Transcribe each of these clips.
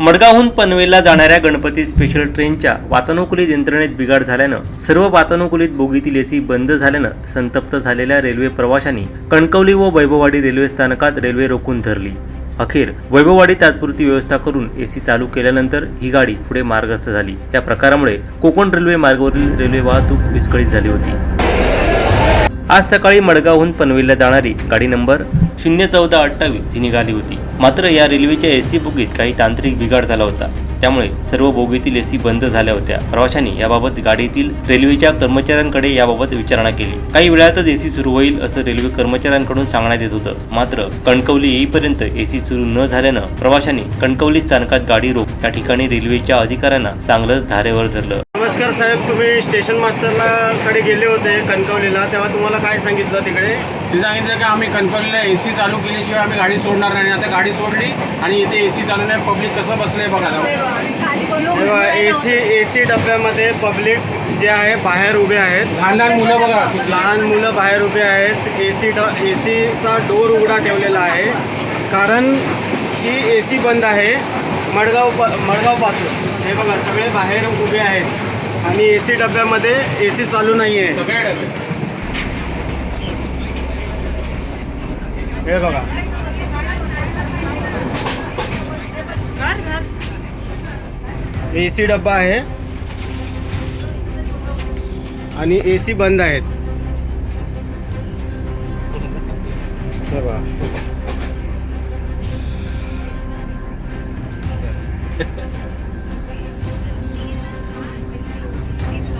मडगावहून पनवेलला जाणाऱ्या गणपती स्पेशल ट्रेनच्या वातानुकूलित यंत्रणेत बिघाड झाल्यानं सर्व वातानुकूलित बोगीतील एसी बंद झाल्यानं संतप्त झालेल्या रेल्वे प्रवाशांनी कणकवली व वैभववाडी रेल्वे स्थानकात रेल्वे रोखून धरली. अखेर वैभववाडी तात्पुरती व्यवस्था करून एसी चालू केल्यानंतर ही गाडी पुढे मार्गस्थ झाली. या प्रकारामुळे कोकण रेल्वे मार्गावरील रेल्वे वाहतूक विस्कळीत झाली होती. आज सकाळी मडगावहून पनवेलला जाणारी गाडी नंबर शून्य चौदा अठ्ठावीस ही निघाली होती. मात्र या रेल्वेच्या एसी बोगीत काही तांत्रिक बिघाड झाला होता. त्यामुळे सर्व बोगीतील एसी बंद झाल्या होत्या. प्रवाशांनी याबाबत गाडीतील रेल्वेच्या कर्मचाऱ्यांकडे याबाबत विचारणा केली. काही वेळातच एसी सुरू होईल असं रेल्वे कर्मचाऱ्यांकडून सांगण्यात येत होतं. मात्र कणकवली येईपर्यंत एसी सुरू न झाल्यानं प्रवाशांनी कणकवली स्थानकात गाडी रोख या ठिकाणी रेल्वेच्या अधिकाऱ्यांना चांगलंच धारेवर धरलं. नमस्कार साहेब तुम्ही स्टेशन मास्टरला कडे गेले होते कणकवलीला तेव्हा तुम्हाला काय सांगितलं तिकडे? ते सांगितलं की आम्ही कणकवलीला ए सी चालू केल्याशिवाय आम्ही गाडी सोडणार नाही. आता गाडी सोडली आणि इथे ए सी चालू नाही पब्लिक कसं बसलंय बघा आता. तेव्हा ए सी ए सी डब्यामध्ये पब्लिक जे आहे बाहेर उभे आहेत. लहान लहान मुलं बघा लहान मुलं बाहेर उभे आहेत. ए सी ड ए सीचा डोर उघडा ठेवलेला आहे. कारण की ए सी बंद आहे मडगाव प मडगावपासून हे बघा सगळे बाहेर उभे आहेत. आणि ए सी डब्यामध्ये ए सी चालू नाही आहे हे बघा. ए सी डब्बा आहे. आणि ए सी बंद आहेत. बघा.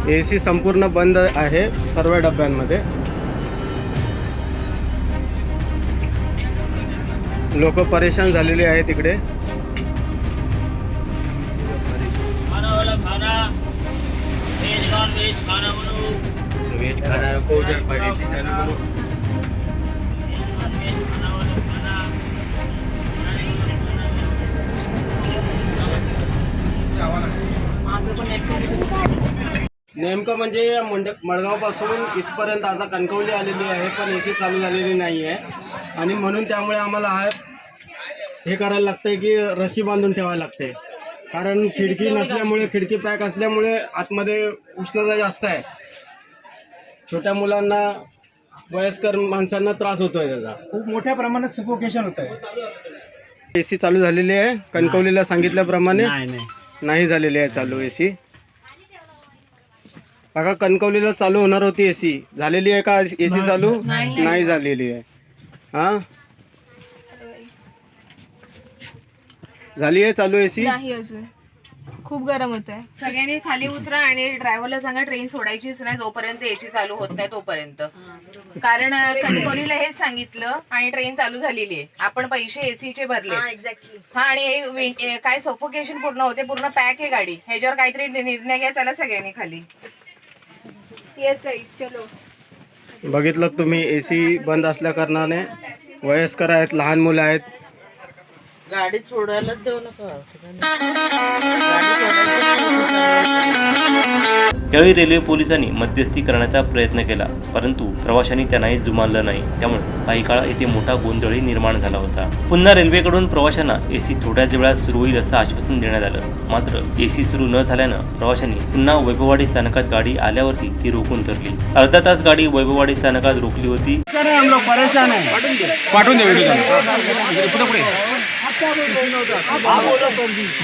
ए सी संपूर्ण बंद आहे सर्व डब्यांमध्ये. लोक परेशान झालेले आहेत तिकडे नेमकं म्हणजे या मंड मडगावपासून इथपर्यंत आता कणकवली आलेली आहे पण ए सी चालू झालेली नाही आहे. आणि म्हणून त्यामुळे आम्हाला हा हे करायला लागतंय की रशी बांधून ठेवायला लागते कारण खिडकी नसल्यामुळे खिडकी पॅक असल्यामुळे आतमध्ये उष्णता जास्त आहे. छोट्या मुलांना वयस्कर माणसांना त्रास होतोय त्याचा. खूप मोठ्या प्रमाणात सफोकेशन होत आहे ए सी चालू झालेली आहे. कणकवलीला सांगितल्याप्रमाणे नाही नाही. नाही झालेली आहे चालू ए सी काका कणकवलीला चालू होणार होती ए सी झालेली आहे का ए सी चालू? नाही. झालेली आहे. हा? झाली आहे चालू ए सी नाही अजून. खूप गरम होत आहे सगळ्यांनी खाली उतरा आणि ड्रायव्हरला सांगा ट्रेन सोडायचीच नाही जोपर्यंत एसी चालू होत नाही तोपर्यंत. कारण कणकवलीला हेच सांगितलं आणि ट्रेन चालू झालेली आहे. आपण पैसे एसीचे भरले हा आणि हे विं- काय सफोकेशन पूर्ण होते पूर्ण पॅक आहे गाडी. ह्याच्यावर काहीतरी निर्णय घ्या चला सगळ्यांनी खाली. येस गाईज चलो. बघितलं तुम्ही ए सी बंद असल्या कारणाने वयस्कर आहेत लहान मुलं आहेत. गाडी सोडायलाच देऊ नका. यावेळी रेल्वे पोलिसांनी मध्यस्थी करण्याचा प्रयत्न केला परंतु प्रवाशांनी त्यांनाही जुमानलं नाही. त्यामुळे काही काळ येथे मोठा गोंधळही निर्माण झाला होता. पुन्हा रेल्वेकडून प्रवाशांना एसी थोड्याच वेळात सुरू होईल असं आश्वासन देण्यात आलं. मात्र एसी सुरू न झाल्यानं प्रवाशांनी पुन्हा वैभववाडी स्थानकात गाडी आल्यावरती ती रोखून धरली. अर्धा तास गाडी वैभववाडी स्थानकात रोखली होती. पाठवून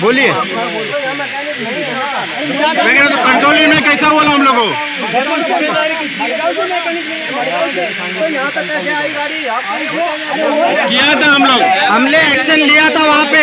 बोलिए। लेकिन तो पुढे कंट्रोल में कैसा बोला हम लोगों? किया था हम लोग? हमने एक्शन लिया था वहाँ पे।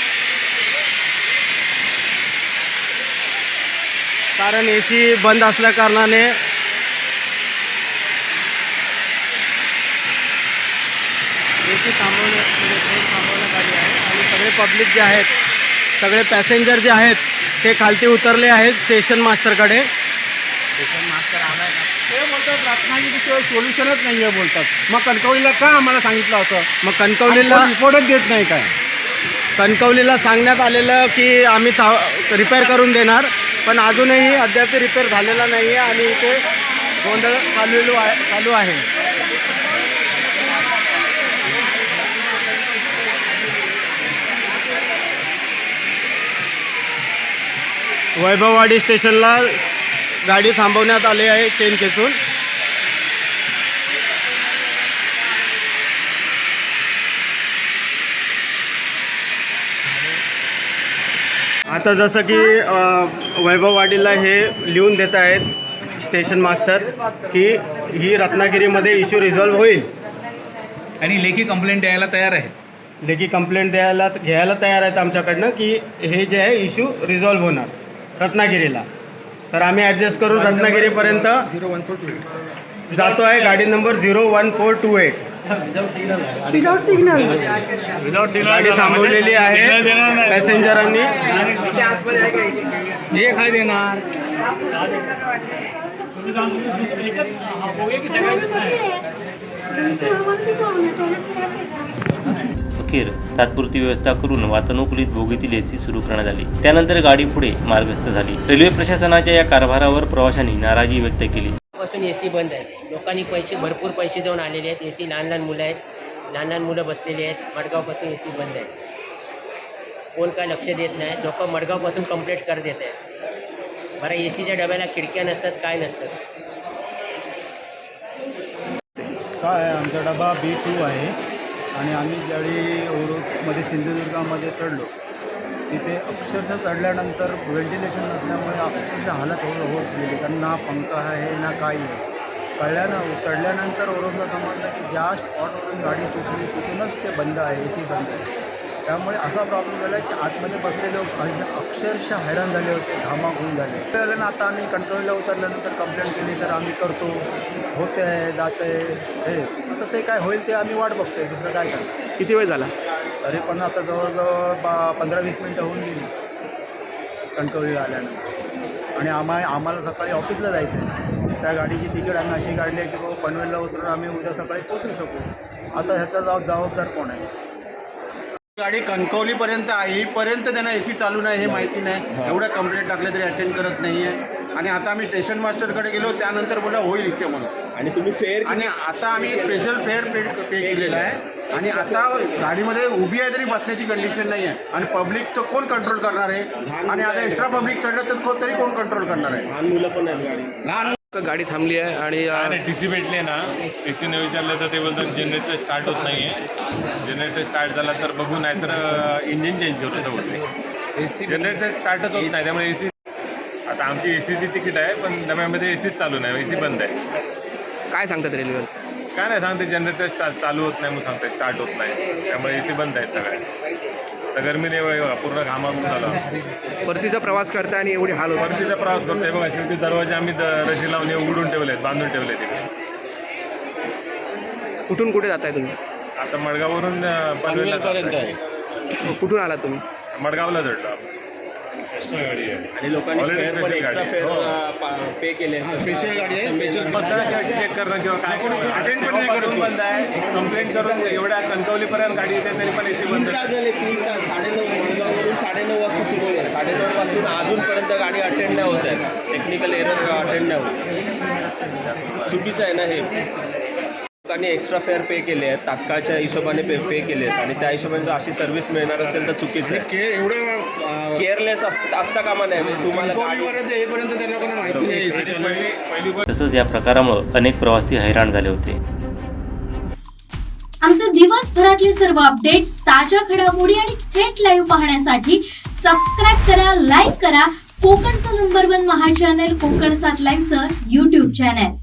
कारण ए सी बंद असल्या कारणाने ए सी म्हणजे ट्रेन थांबवण्यात आली आहे. आणि सगळे पब्लिक जे आहेत सगळे पॅसेंजर जे आहेत ते खालती उतरले आहेत स्टेशन मास्टरकडे ते बोलतात रत्नागिरीशिवाय सोल्युशनच नाही आहे बोलतात. मग कणकवलीला का आम्हाला सांगितलं होतं? मग कणकवलीला रिपोर्टच देत नाही काय? कणकवलीला सांगण्यात आलेलं की आम्ही रिपेअर करून देणार. पण अजूनही अद्याप रिपेअर झालेला नाही आहे आणि इथे गोंधळ चालू आहे चालू आहे. वैभववाडी स्टेशनला गाडी थांबवण्यात आली आहे चेन खेचून आता जसं की वैभववाडीला हे लिहून देत आहेत स्टेशन मास्टर की ही रत्नागिरीमध्ये इश्यू रिझॉल्व्ह होईल. आणि लेखी कंप्लेंट द्यायला तयार आहे लेखी कंप्लेंट द्यायला घ्यायला तयार आहेत आमच्याकडनं की हे जे आहे इश्यू रिझॉल्व्ह होणार रत्नागिरीला. तर आम्ही ॲडजस्ट करून रत्नागिरीपर्यंत जातो आहे. गाडी number zero one four two eight गाडी थांबवलेली आहे. पॅसेंजरांनी अखेर तात्पुरती व्यवस्था करून वातानुकूलित बोगीतील एसी सुरू करण्यात आली. त्यानंतर गाडी पुढे मार्गस्थ झाली. रेल्वे प्रशासनाच्या या कारभारावर प्रवाशांनी नाराजी व्यक्त केली. पासून ए सी बंद आहे. लोकांनी पैसे भरपूर पैसे देऊन आलेले आहेत. ए सी लहान लहान मुलं आहेत. लहान लहान मुलं बसलेली आहेत. मडगावपासून ए सी बंद आहे. कोण काय लक्ष देत नाही. लोक मडगावपासून कंप्लेंट कर देत आहेत. बरं ए सीच्या डब्याला खिडक्या नसतात काय नसतात? काय आहे? आमचा डबा बी टू आहे. आणि आम्ही ज्यावेळी ओरोसमध्ये सिंधुदुर्गामध्ये चढलो तिथे अक्षरशः चढल्यानंतर व्हेंटिलेशन नसल्यामुळे अक्षरशः हालत हो होत गेली कारण ना पंखा आहे ना काही आहे. कळल्यानं चढल्यानंतर ओरोसला समजलं की ज्या स्पॉटवरून गाडी सुटली. तिथूनच ते बंद आहे एसी बंद आहे. त्यामुळे असा प्रॉब्लेम झाला की आतमध्ये बसलेले लोक अक्ष- अक्षरशः हैराण झाले होते होऊन झाले त्यावेळेला आता आम्ही कंट्रोलला उतरल्यानंतर कंप्लेंट केली तर आम्ही करतो होते आहे जात आहे हे. आता ते काय होईल ते आम्ही वाट बघतोय दुसरं काय करणार? किती वेळ झाला? तरी पण आता जवळजवळ बा पंधरा वीस मिनटं होऊन गेली कणकवलीला आल्यानंतर. आणि आम्हा आम्हाला सकाळी ऑफिसला जायचं आहे त्या गाडीची तिकीट आम्ही अशी काढली आहे की बाबा पनवेलला उतरून आम्ही उद्या सकाळी पोचू शकू. आता ह्याचा जबाब जबाबदार कोण आहे? गाडी कणकवलीपर्यंत येईपर्यंत त्यांना ए सी चालू नाही हे माहिती नाही. एवढ्या कंप्लेंट टाकले तरी अटेंड करत नाही आहे आणि आता आम्ही स्टेशन मास्टरकडे गेलो त्यानंतर बोला होईल इथे म्हणून. आणि तुम्ही फेअर आणि आता आम्ही स्पेशल फेअर पे पे केलेला आहे. आणि आता गाडीमध्ये उभी आहे तरी बसण्याची कंडिशन नाही आहे आणि पब्लिक तर कोण कंट्रोल करणार आहे? आणि आता एक्स्ट्रा पब्लिक चढलं तर तरी कोण कंट्रोल करणार आहे? लहान मुलं पण आहेत गाडी लहान गाडी थांबली आहे आणि टी सी भेटले ना. टी सीने विचारलं तर ते बोलतात जनरेटर स्टार्ट होत नाही आहे जनरेटर स्टार्ट झाला तर बघू नाही तर इंजिन चेंज करू बोलते ए सी जनरेटर स्टार्टच होत नाही त्यामुळे ए सी आता आमची ए सीची तिकीट आहे पण डब्यामध्ये ए सीच चालू नाही ए सी बंद आहे. काय सांगतात रेल्वे काय नाही सांगते जनरेटर स्टार्ट चालू होत नाही म्हणून सांगते स्टार्ट होत नाही. त्यामुळे ए सी बंद आहेत सगळ्या. तर गरमीने एवढं पूर्ण घामागून झाला. परतीचा प्रवास करता आणि एवढी हाल होत. परतीचा प्रवास करतोय बघा शेवटी दरवाजे आम्ही द- रशी लावून उघडून ठेवलेत बांधून ठेवले तिकडे कुठून कुठे जाताय तुम्ही? आता मडगाववरून अं, पनवेलपर्यंत आहे. कुठून आला तुम्ही? मडगावला चढलो आपण. आणि लोकांनी Already फेअर पण special एक्स्ट्रा गाडी. फेअर हो. पे केले. स्पेशल गाडी आहे. स्पेशल चेक करणं किंवा काय attend पण नाही करत करून बंद आहे. कंप्लेंट करून एवढ्या कणकवलीपर्यंत गाडी येते तरी पण एसी बंद आहे. झाले तीन तास साडेनऊ मडगाववरून साडेनऊ वाजता सुरू आहे. साडेनऊ पासून अजूनपर्यंत गाडी अटेंड नाही होत आहे. टेक्निकल एरर अटेंड नाही होत. चुकीचं आहे ना हे. लोकांनी एक्स्ट्रा फेअर पे केले आहेत तात्काळच्या हिशोबाने पे पे केले आहेत. आणि त्या हिशोबाने जर अशी सर्व्हिस मिळणार असेल तर चुकीचं आहे. के एवढं केअरलेस असता कामा नये. म्हणजे तुम्हाला येईपर्यंत माहिती नाही पहिली गोष्ट तसंच या प्रकारामुळे अनेक प्रवासी हैराण झाले होते. आमचे दिवसभरातले सर्व अपडेट्स ताज्या घडामोडी आणि थेट लाईव्ह पाहण्यासाठी सबस्क्राईब करा लाईक करा. कोकणचं नंबर वन महा चॅनल कोकण सात लाईव्हचं युट्यूब चॅनल